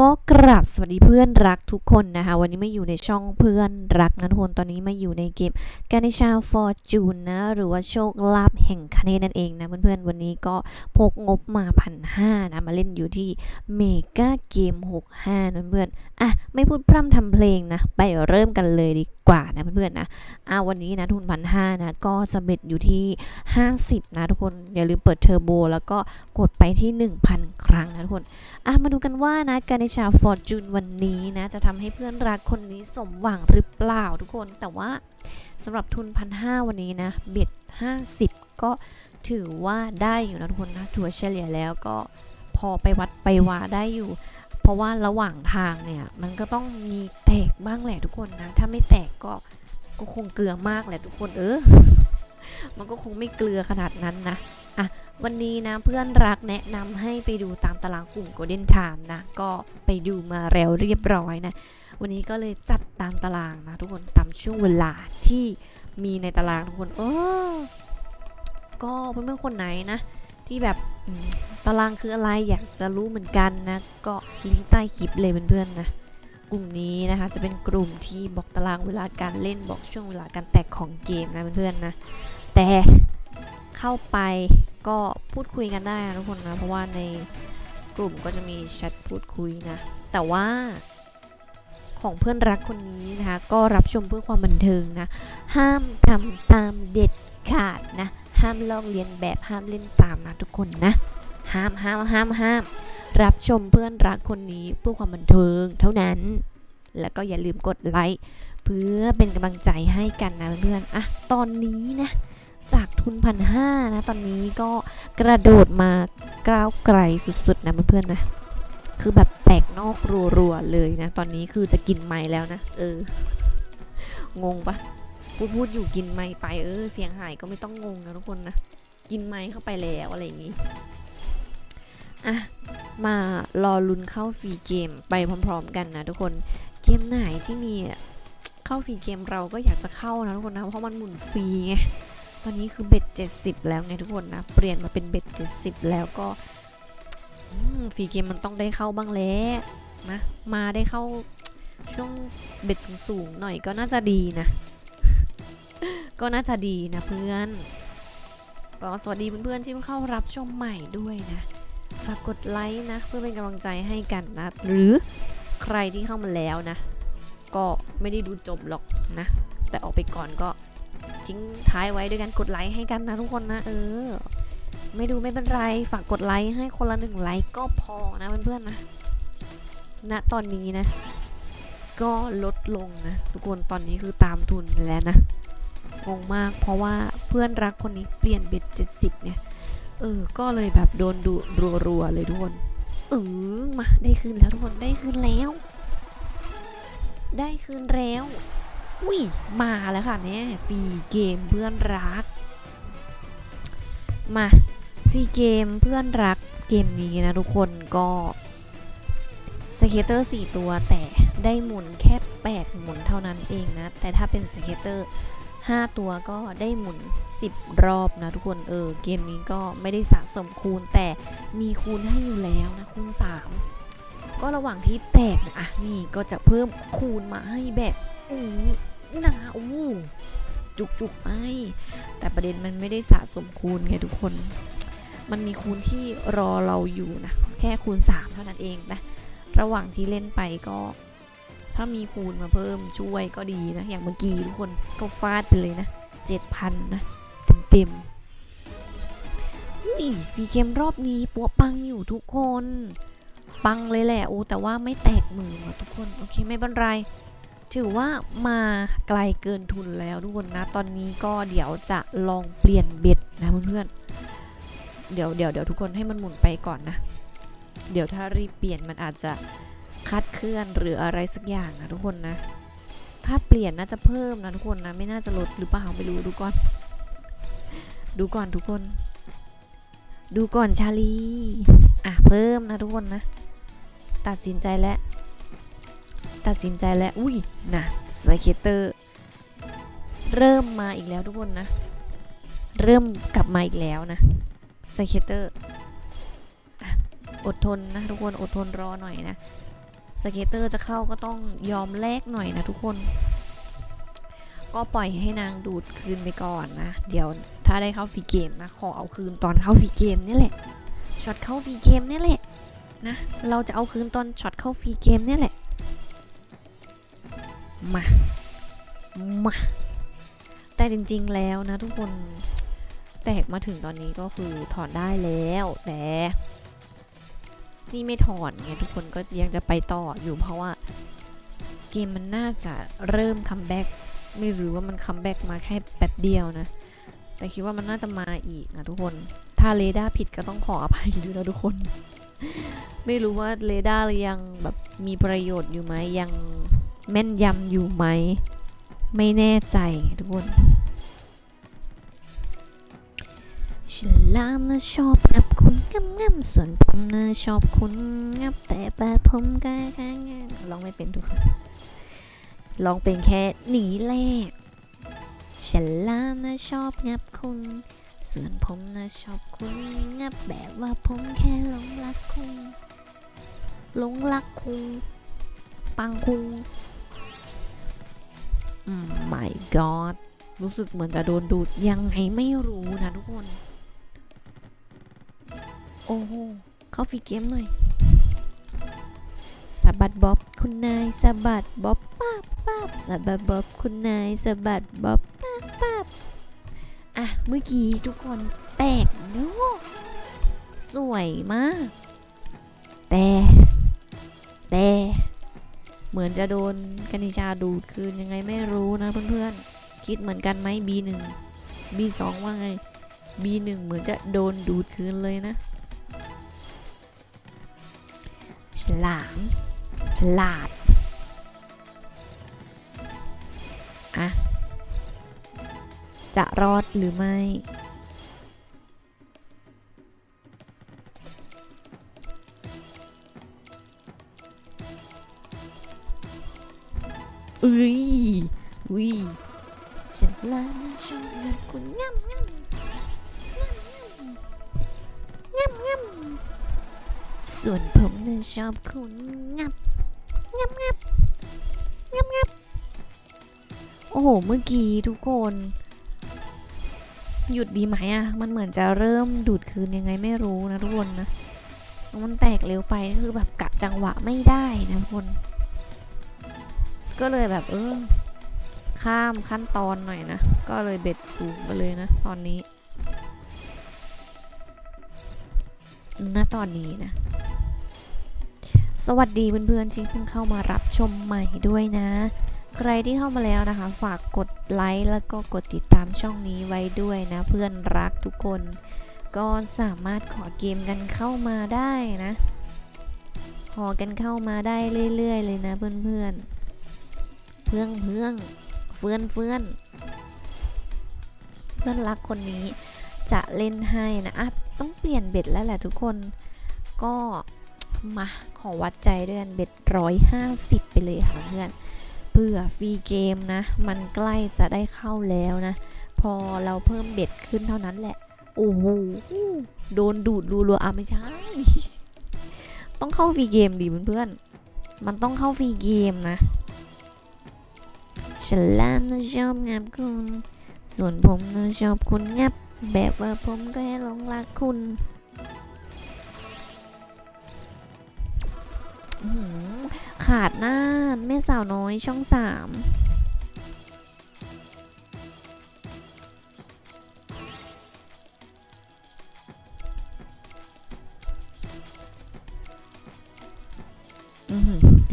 ก็กราบสวัสดีเพื่อนรักทุกคนนะคะ วันนี้มาอยู่ในช่องเพื่อนรักนะทุกคนตอนนี้มาอยู่ในเกมกานิชาฟอร์จูนนะ หรือว่าโชคลาภแห่งคเนนั่นเองนะเพื่อนๆ วันนี้ก็พกงบมาพันห้านะ มาเล่นอยู่ที่เมกาเกม 65นะเพื่อนๆอะ ไม่พูดพร่ำทำเพลงนะ ไปเริ่มกันเลยดีกว่านะเพื่อนๆนะอะวันนี้นะทุนพันห้านะก็จะเบ็ดอยู่ที่ 50 นะทุกคน อย่าลืมเปิดเทอร์โบแล้วก็กดไปที่ 1,000 ครั้งนะทุกคนอะมาดูกันว่านะการนิชาฟอร์จูนวันนี้นะจะทำให้เพื่อนรักคนนี้สมหวังหรือเปล่าทุกคน แต่ว่าสำหรับทุนพันห้าวันนี้นะเบ็ด50 ก็ถือว่าได้อยู่นะทุกคนนะถัวเฉลี่ยแล้วก็พอไปวัดไปวาได้อยู่ เพราะว่าระหว่างทางเนี่ยมันก็ต้องมีแตกบ้างแหละทุกคนนะ ถ้าไม่แตกก็ก็คงเกลือมากแหละทุกคนเออ มันก็คงไม่เกลือขนาดนั้นนะอะวันนี้นะเพื่อนรักแนะนำให้ไปดูตามตารางกลุ่ม Golden Time นะ ก็ไปดูมาแล้วเรียบร้อยนะ วันนี้ก็เลยจัดตามตารางนะ ทุกคนตามช่วงเวลาที่มีในตารางทุกคน เออ ก็เพื่อนๆคนไหนนะ ที่แบบตารางคืออะไรอยากจะรู้เหมือนกันนะ ก็ลิงก์ใต้คลิปเลยเพื่อนๆนะกลุ่มนี้นะคะจะเป็นกลุ่มที่บอกตารางเวลาการเล่นบอกช่วงเวลาการแตกของเกมนะเพื่อนๆนะแต่เข้าไปก็พูดคุยกันได้นะทุกคนนะเพราะว่าในกลุ่มก็จะมีแชทพูดคุยนะแต่ว่าของเพื่อนรักคนนี้นะคะก็รับชมเพื่อความบันเทิงนะห้ามทำตามเด็ดขาดนะ ห้ามลอกเลียนแบบห้ามเล่นตามนะทุกคนนะ ห้ามห้ามห้ามห้าม รับชมเพื่อนรักคนนี้เพื่อความบันเทิงเท่านั้น แล้วก็อย่าลืมกดไลค์เพื่อเป็นกำลังใจให้กันนะเพื่อนๆอะตอนนี้นะจากทุนพันห้านะ ตอนนี้ก็กระโดดมาก้าวไกลสุดๆ นะเพื่อนๆนะ คือแบบแตกนอกรัวๆเลยนะ ตอนนี้คือจะกินไม้แล้วนะ เออ งงปะ พูดพูดอยู่กินไม้ไปเออเสียงหายก็ไม่ต้องงงนะทุกคนนะกินไม้เข้าไปแล้วอะไรอย่างงี้อะมารอลุ้นเข้าฟรีเกมไปพร้อมๆกันนะทุกคนเกมไหนที่มีเข้าฟรีเกมเราก็อยากจะเข้านะทุกคนนะเพราะมันหมุนฟรีไงตอนนี้คือเบ็ด70 แล้วไงทุกคนนะเปลี่ยนมาเป็นเบ็ด70 แล้วก็ฟรีเกมมันต้องได้เข้าบ้างแล้วนะมาได้เข้าช่วงเบ็ดสูงๆหน่อยก็น่าจะดีนะ ก็น่าจะดีนะเพื่อนก็สวัสดีเพื่อนๆที่เพิ่งเข้ารับชมใหม่ด้วยนะ ฝากกดไลค์นะ เพื่อเป็นกำลังใจให้กันนะ หรือใครที่เข้ามาแล้วนะ ก็ไม่ได้ดูจบหรอกนะ แต่ออกไปก่อนก็ทิ้งท้ายไว้ด้วยกันกดไลค์ให้กันนะทุกคนนะ เออ ไม่ดูไม่เป็นไร ฝากกดไลค์ให้คนละหนึ่งไลค์ก็พอนะเพื่อนๆนะณนะตอนนี้นะ ก็ลดลงนะ ทุกคนตอนนี้คือตามทุนแล้วนะ งงมาก เพราะว่าเพื่อนรักคนนี้เปลี่ยนเบ็ดเจ็ดสิบเนี่ย เออ ก็เลยแบบโดนดูรัวๆเลยทุกคนเออมาได้คืนแล้วทุกคนได้คืนแล้ว ได้คืนแล้วอุ้ยมาแล้วค่ะเนี่ยฟรีเกมเพื่อนรัก มาฟรีเกมเพื่อนรักเกมนี้นะทุกคนก็สเกตเตอร์4ตัวแต่ได้หมุนแค่ 8 หมุนเท่านั้นเองนะ แต่ถ้าเป็นสเกตเตอร์ 5 ตัวก็ได้หมุน 10 รอบนะทุกคนเออเกมนี้ก็ไม่ได้สะสมคูณแต่มีคูณให้อยู่แล้วนะคูณ 3 ก็ระหว่างที่แตกนะอะนี่ก็จะเพิ่มคูณมาให้แบบนี้นะโอ้จุกจุกไปแต่ประเด็นมันไม่ได้สะสมคูณไงทุกคน มันมีคูณที่รอเราอยู่นะ แค่คูณ 3 เท่านั้นเองนะ ระหว่างที่เล่นไปก็ ถ้ามีคูณมาเพิ่มช่วยก็ดีนะ อย่างเมื่อกี้ทุกคนก็ฟาดไปเลยนะ7,000นะ เต็มๆอุ้ยฟรีเกมรอบนี้ปัวปังอยู่ทุกคน ปังเลยแหละ โอ้แต่ว่าไม่แตกมือมาทุกคน โอเคไม่เป็นไร ถือว่ามาไกลเกินทุนแล้วทุกคนนะ ตอนนี้ก็เดี๋ยวจะลองเปลี่ยนเบ็ดนะเพื่อนๆ เดี๋ยวเดี๋ยวเดี๋ยวทุกคนให้มันหมุนไปก่อนนะ เดี๋ยวถ้ารีบเปลี่ยนมันอาจจะ คัดเคลื่อนหรืออะไรสักอย่างนะทุกคนนะ ถ้าเปลี่ยนน่าจะเพิ่มนะทุกคนนะ ไม่น่าจะลดหรือเปล่าไม่รู้ดูก่อน ดูก่อนทุกคน ดูก่อนชาลี อะเพิ่มนะทุกคนนะ ตัดสินใจแล้ว ตัดสินใจแล้ว อุ้ยนะสไเกตเตอร์เริ่มมาอีกแล้วทุกคนนะ เริ่มกลับมาอีกแล้วนะสเกตเตอร์อดทนนะทุกคนอดทนรอหน่อยนะ สเกตเตอร์จะเข้าก็ต้องยอมแลกหน่อยนะทุกคน ก็ปล่อยให้นางดูดคืนไปก่อนนะ เดี๋ยวถ้าได้เข้าฟรีเกมนะ ขอเอาคืนตอนเข้าฟรีเกมนี่แหละ ช็อตเข้าฟรีเกมนี่แหละนะ เราจะเอาคืนตอนช็อตเข้าฟรีเกมนี่แหละ มา มา แต่จริงๆแล้วนะทุกคน แตกมาถึงตอนนี้ก็คือถอนได้แล้วแต่ นี่ไม่ถอนไงทุกคนก็ยังจะไปต่ออยู่เพราะว่า เกมมันน่าจะเริ่มคัมแบ็กไม่รู้ว่ามันคัมแบ็กมาแค่แป๊บเดียวนะ แต่คิดว่ามันน่าจะมาอีกนะทุกคน ถ้าเรดาร์ผิดก็ต้องขออภัยด้วยนะทุกคน ไม่รู้ว่าเรดาร์ยังแบบมีประโยชน์อยู่ไหมยังแม่นยำอยู่ไหม ไม่แน่ใจทุกคน ฉันลามนะชอบงับคุณงับงับส่วนผมนะชอบคุณงับแต่แบบผมก็แค่งับร้องไม่เป็นทุกคนร้องเป็นแค่หนีแหละฉันลามนะชอบงับคุณ ส่วนผมนะชอบคุณงับแบบว่าผมแค่หลงรักคุณหลงรักคุณปังคุณอืม my god รู้สึกเหมือนจะโดนดูดยังไงไม่รู้นะทุกคน โอ้โหเข้าฟรีเกมหน่อยสะบัดบ๊อบคุณนายสะบัดบ๊อบป้าป้าบสะบัดบ๊อบคุณนายสะบัดบ๊อบป้าป้าอะเมื่อกี้ทุกคนแตกเนาะสวยมาก แต่ แต่ เหมือนจะโดนกนิชาดูดคืนยังไงไม่รู้นะเพื่อนๆ คิดเหมือนกันไหม B1 B2 ว่าไง B1 เหมือนจะโดนดูดคืนเลยนะ ลาดฉลาดอะจะรอดหรือไม่ เอ้ย ชอบคุณงับงับงับงับงับโอ้โห เมื่อกี้ทุกคน หยุดดีไหมอะมันเหมือนจะเริ่มดูดคืนยังไงไม่รู้นะทุกคนนะ มันแตกเร็วไปคือแบบกะจังหวะไม่ได้นะทุกคน ก็เลยแบบเออข้ามขั้นตอนหน่อยนะ ก็เลยเบ็ดสูงไปเลยนะ ตอนนี้ ณ ตอนนี้นะ สวัสดีเพื่อนๆที่เพิ่งเข้ามารับชมใหม่ด้วยนะ ใครที่เข้ามาแล้วนะคะ ฝากกดไลค์แล้วก็กดติดตามช่องนี้ไว้ด้วยนะ เพื่อนรักทุกคน ก็สามารถขอเกมกันเข้ามาได้นะ ขอกันเข้ามาได้เรื่อยๆ เลยนะเพื่อนๆ เพื่องเพื่องเฟื่อนเฟื่อนเพื่อนรักคนนี้จะเล่นให้นะอะต้องเปลี่ยนเบ็ดแล้วแหละทุกคน ก็ มา ขอวัดใจด้วยกันเบ็ดร้อยห้าสิบไปเลยค่ะเพื่อนเพื่อฟรีเกมนะ มันใกล้จะได้เข้าแล้วนะ พอเราเพิ่มเบ็ดขึ้นเท่านั้นแหละ โอ้โหโดนดูดรัวๆอะไม่ใช่ ต้องเข้าฟรีเกมดิเพื่อนๆมันต้องเข้าฟรีเกมนะฉลามนะชอบงับคุณ ส่วนผมนะชอบคุณงับ แบบว่าผมก็ให้หลงรักคุณ ขาดหน้าแม่สาวน้อยช่องสาม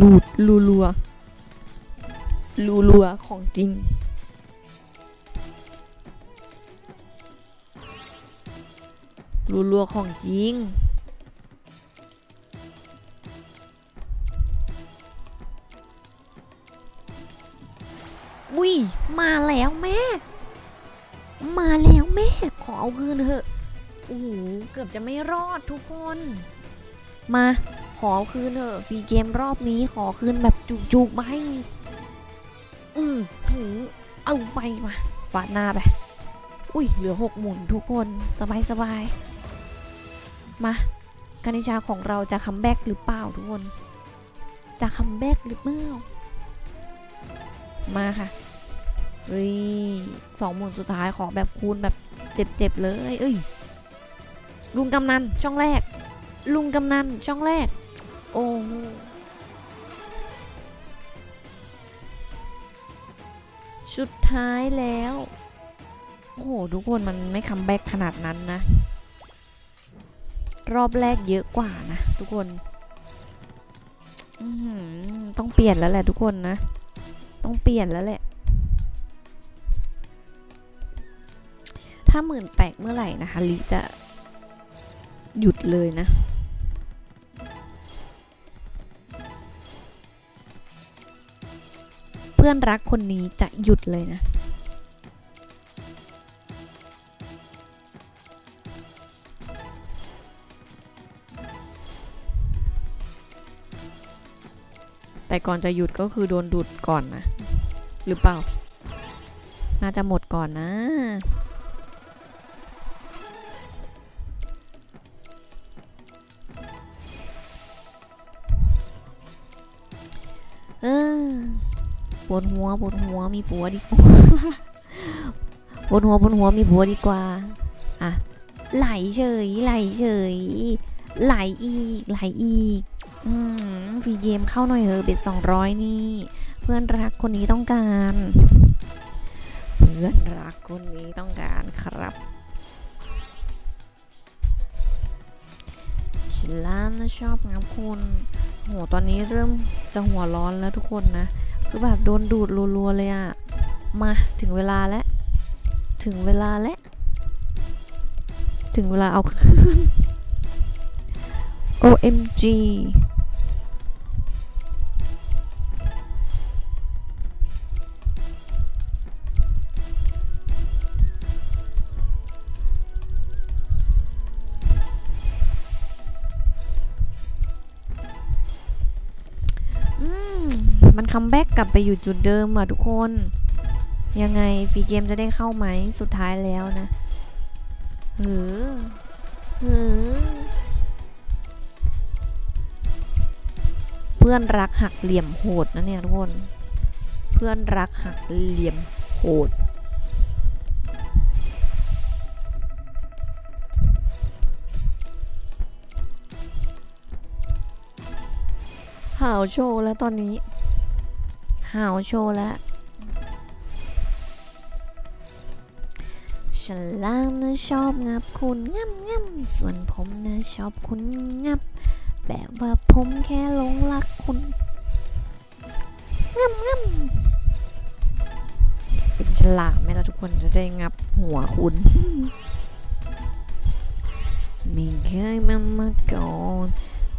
ลูดลูลัวรูรัวของจริงรูรัวของจริง เอาคืนเถอะโอ้โหเกือบจะไม่รอดทุกคน มา ขอคืนเถอะฟรีเกมรอบนี้ขอคืนแบบจุกๆไปอือหือเอาไปมาฟาดหน้าไป อุ้ยเหลือหกหมุนทุกคนสบายสบายมากานิชาของเราจะคัมแบ็กหรือเปล่าทุกคน จะคัมแบ็กหรือเปล่ามาค่ะเฮ้ยสองหมุนสุดท้ายขอแบบคูณแบบ เจ็บๆเลย เอ้ย ลุงกำนันช่องแรก ลุงกำนันช่องแรก โอ้โหสุดท้ายแล้ว โอ้โห ทุกคนมันไม่คัมแบ็กขนาดนั้นนะ รอบแรกเยอะกว่านะ ทุกคนต้องเปลี่ยนแล้วแหละทุกคนนะ ต้องเปลี่ยนแล้วแหละ ถ้าหมื่นแตกเมื่อไหร่นะคะลิจะหยุดเลยนะ เพื่อนรักคนนี้จะหยุดเลยนะแต่ก่อนจะหยุดก็คือโดนดูดก่อนนะ หรือเปล่า น่าจะหมดก่อนนะ ปวดหัวปวดหัวมีผัวดีกว่าปวดหัวปวดหัวมีผัวดีกว่า อะ ไหลเฉยไหลเฉยไหลอีกไหลอีก อืมฟรีเกมเข้าหน่อยเถอะเบ็ดสองร้อยนี่ เพื่อนรักคนนี้ต้องการ เพื่อนรักคนนี้ต้องการครับชิลามนะชอบงับคุณโหตอนนี้เริ่มจะหัวร้อนแล้วทุกคนนะ คือแบบโดนดูดรัวๆเลยอะ มาถึงเวลาแล้ว ถึงเวลาแล้ว ถึงเวลาเอาคืน OMG มันคัมแบ็กกลับไปอยู่จุดเดิมอะทุกคน ยังไงฟรีเกมจะได้เข้าไหมสุดท้ายแล้วนะเหือหือเพื่อนรักหักเหลี่ยมโหดนะเนี่ยทุกคน เพื่อนรักหักเหลี่ยมโหดห่าวโชว์แล้วตอนนี้ หาวโชว์แล้วฉลามนะชอบงับคุณงับงับส่วนผมนะชอบคุณงับ แบบว่าผมแค่หลงรักคุณงับงับเป็นฉลามไหมล่ะทุกคนจะได้งับหัวคุณไม่เคยมามาก่อน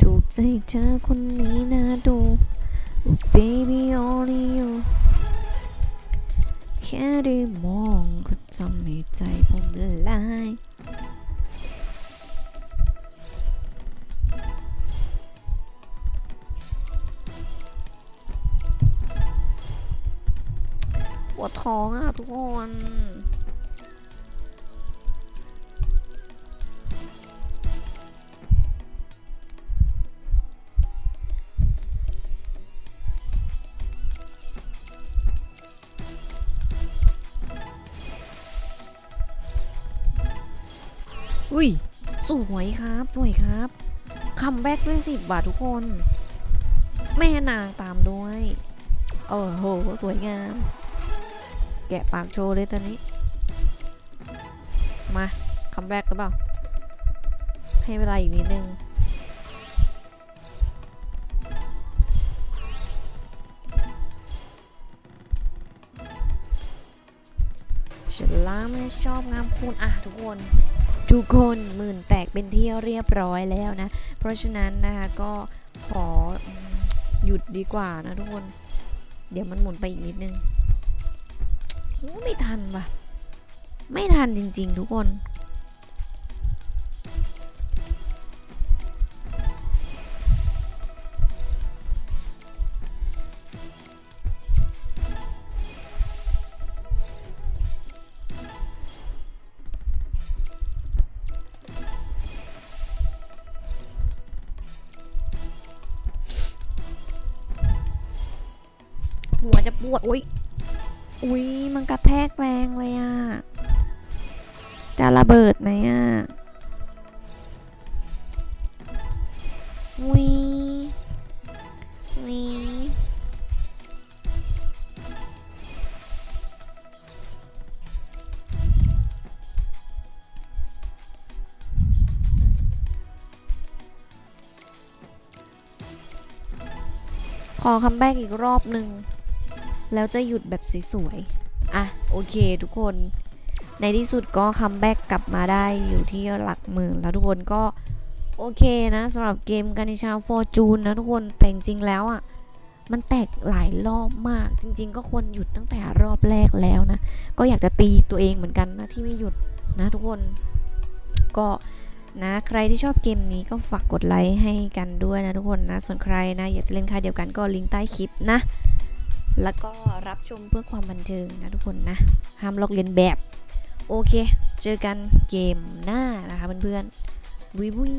ถูกใจเธอคนนี้นะดู baby only you แค่ได้มองก็ทำให้ใจผมละลายปวดท้องอะทุกคน อุ้ย สวยครับสวยครับคัมแบ็กด้วยสิบบาททุกคน แม่นางตามด้วย โอ้โห สวยงาม แกะปากโชว์เลยตอนนี้ มาคัมแบ็กหรือเปล่า ให้เวลาอีกนิดนึงฉันล่าไม่ชอบงามคุณอะทุกคน ทุกคนหมื่นแตกเป็นที่เรียบร้อยแล้วนะ เพราะฉะนั้นนะคะก็ขอหยุดดีกว่านะทุกคน เดี๋ยวมันหมุนไปอีกนิดนึง ไม่ทันว่ะ ไม่ทันจริง ๆ ทุกคน ปวดอุ้ยอุ้ยมันกระแทกแรงเลยอะจะระเบิดไหมอะอุ้ยอุ้ยขอคัมแบ็กอีกรอบหนึ่ง แล้วจะหยุดแบบสวยๆ อะ โอเคทุกคน ในที่สุดก็คัมแบ็กกลับมาได้อยู่ที่หลักหมื่น แล้วทุกคนก็โอเคนะสำหรับเกมกานิชาฟอร์จูนนะทุกคนแต่จริงแล้วอะมันแตกหลายรอบมาก จริง ๆ ก็ควรหยุดตั้งแต่รอบแรกแล้วนะ ก็อยากจะตีตัวเองเหมือนกันนะที่ไม่หยุดนะทุกคนก็นะใครที่ชอบเกมนี้ก็ฝากกดไลค์ให้กันด้วยนะทุกคนนะ ส่วนใครนะอยากจะเล่นค่าเดียวกันก็ลิงก์ใต้คลิปนะ แล้วก็รับชมเพื่อความบันเทิงนะทุกคนนะ ห้ามลอกเลียนแบบ โอเค เจอกันเกมหน้านะคะเพื่อนๆวิววิ